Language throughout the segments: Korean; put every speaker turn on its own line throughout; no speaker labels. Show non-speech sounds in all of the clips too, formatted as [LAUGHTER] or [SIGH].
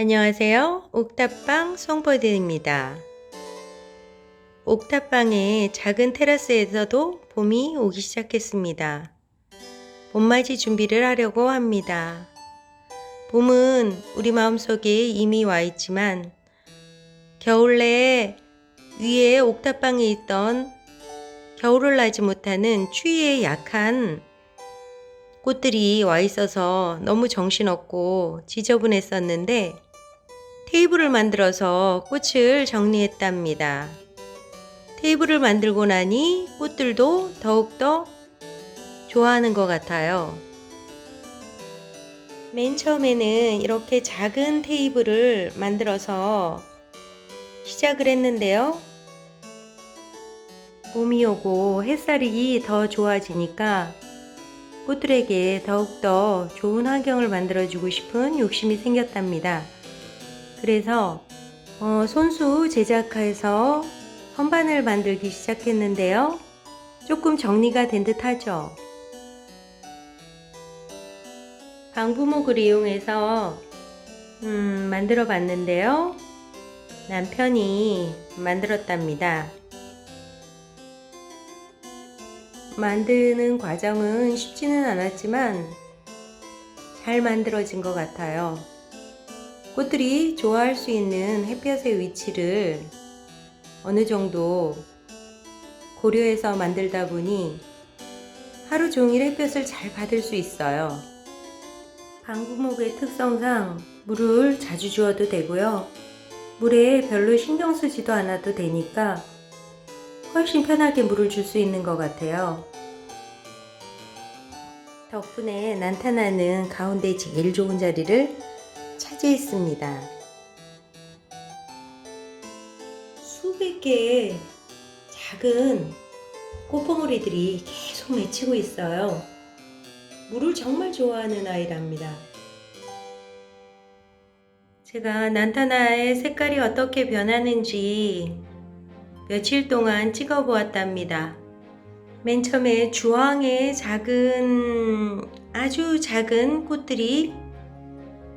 안녕하세요. 옥탑방 송보드입니다. 옥탑방의 작은 테라스에서도 봄이 오기 시작했습니다. 봄맞이 준비를 하려고 합니다. 봄은 우리 마음속에 이미 와 있지만 겨울 내에 위에 옥탑방에 있던 겨울을 나지 못하는 추위에 약한 꽃들이 와 있어서 너무 정신없고 지저분했었는데 테이블을 만들어서 꽃을 정리했답니다. 테이블을 만들고 나니 꽃들도 더욱더 좋아하는 것 같아요. 맨 처음에는 이렇게 작은 테이블을 만들어서 시작을 했는데요. 봄이 오고 햇살이 더 좋아지니까 꽃들에게 더욱더 좋은 환경을 만들어주고 싶은 욕심이 생겼답니다. 그래서 어, 손수 제작해서 선반을 만들기 시작했는데요. 조금 정리가 된 듯 하죠. 방부목을 이용해서 음, 만들어 봤는데요. 남편이 만들었답니다. 만드는 과정은 쉽지는 않았지만 잘 만들어진 것 같아요. 꽃들이 좋아할 수 있는 햇볕의 위치를 어느 정도 고려해서 만들다 보니 하루 종일 햇볕을 잘 받을 수 있어요. 방구목의 특성상 물을 자주 주어도 되고요. 물에 별로 신경 쓰지도 않아도 되니까 훨씬 편하게 물을 줄 수 있는 것 같아요. 덕분에 난타나는 가운데 제일 좋은 자리를 차지했습니다. 수백 개의 작은 꽃봉오리들이 계속 맺히고 있어요. 물을 정말 좋아하는 아이랍니다. 제가 난타나의 색깔이 어떻게 변하는지 며칠 동안 찍어 보았답니다. 맨 처음에 주황의 작은, 아주 작은 꽃들이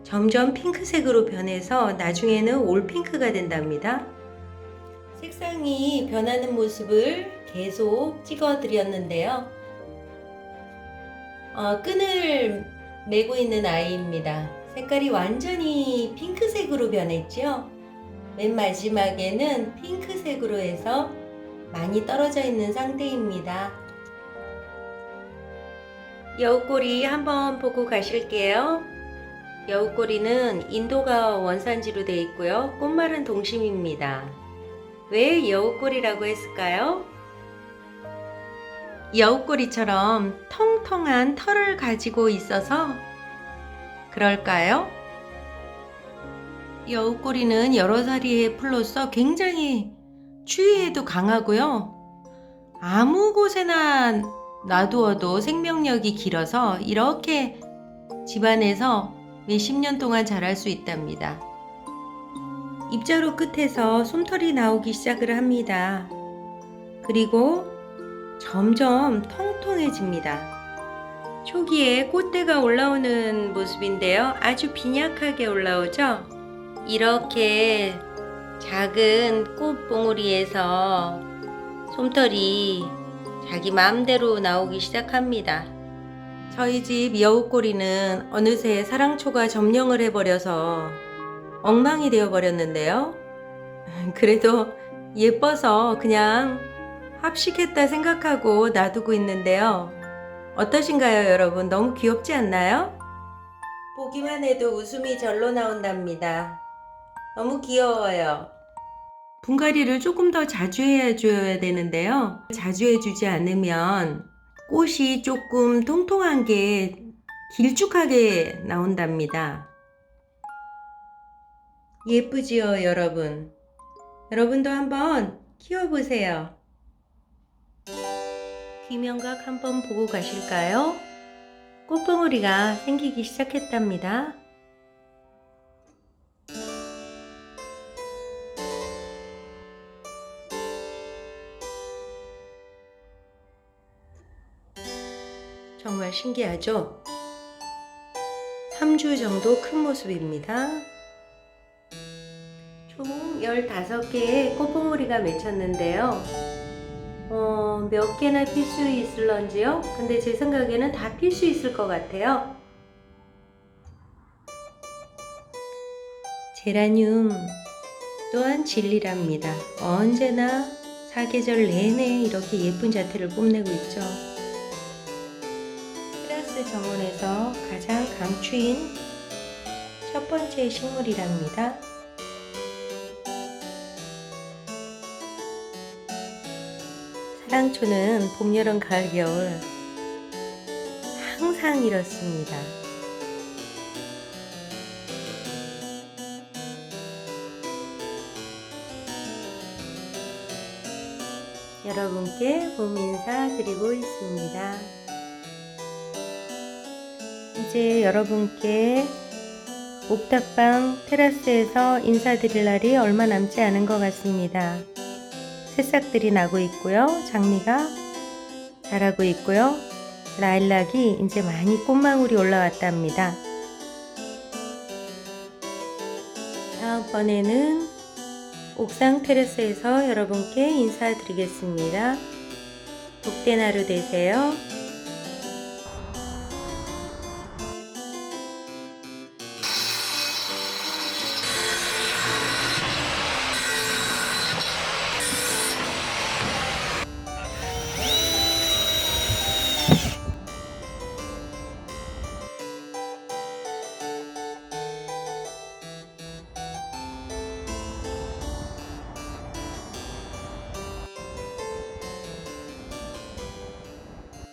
점점 핑크색으로 변해서 나중에는 올핑크가 된답니다. 색상이 변하는 모습을 계속 찍어 드렸는데요. 어, 끈을 메고 있는 아이입니다. 색깔이 완전히 핑크색으로 변했죠. 맨 마지막에는 핑크색으로 해서 많이 떨어져 있는 상태입니다. 여우꼬리 한번 보고 가실게요. 여우꼬리는 인도가 원산지로 되어 있고요. 꽃말은 동심입니다. 왜 여우꼬리라고 했을까요? 여우꼬리처럼 통통한 털을 가지고 있어서 그럴까요? 여우꼬리는 여러 사리의 풀로서 굉장히 추위에도 강하고요. 아무 곳에나 놔두어도 생명력이 길어서 이렇게 집안에서 몇십 년 동안 자랄 수 있답니다. 입자루 끝에서 솜털이 나오기 시작을 합니다. 그리고 점점 통통해집니다. 초기에 꽃대가 올라오는 모습인데요. 아주 빈약하게 올라오죠? 이렇게 작은 꽃봉오리에서 솜털이 자기 마음대로 나오기 시작합니다. 저희 집 여우꼬리는 어느새 사랑초가 점령을 해버려서 엉망이 되어버렸는데요. [LAUGHS] 그래도 예뻐서 그냥 합식했다 생각하고 놔두고 있는데요. 어떠신가요, 여러분? 너무 귀엽지 않나요? 보기만 해도 웃음이 절로 나온답니다. 너무 귀여워요. 분갈이를 조금 더 자주 해줘야 되는데요. 자주 해주지 않으면 꽃이 조금 통통한 게 길쭉하게 나온답니다. 예쁘지요, 여러분? 여러분도 한번 키워보세요. 귀명각 한번 보고 가실까요? 꽃봉오리가 생기기 시작했답니다. 신기하죠? 3주 정도 큰 모습입니다. 15개의 꽃봉오리가 맺혔는데요. 어, 몇 개나 필 수 있을런지요? 근데 제 생각에는 다 필 수 있을 것 같아요. 제라늄 또한 진리랍니다. 언제나 사계절 내내 이렇게 예쁜 자태를 뽐내고 있죠. 테라스 정원에서 가장 강추인 첫 번째 식물이랍니다. 사랑초는 봄, 여름, 가을, 겨울 항상 이렇습니다. 여러분께 봄 인사 드리고 있습니다. 이제 여러분께 옥탑방 테라스에서 인사드릴 날이 얼마 남지 않은 것 같습니다. 새싹들이 나고 있고요. 장미가 자라고 있고요. 라일락이 이제 많이 꽃망울이 올라왔답니다. 다음번에는 옥상 테라스에서 여러분께 인사드리겠습니다. 복된 하루 되세요.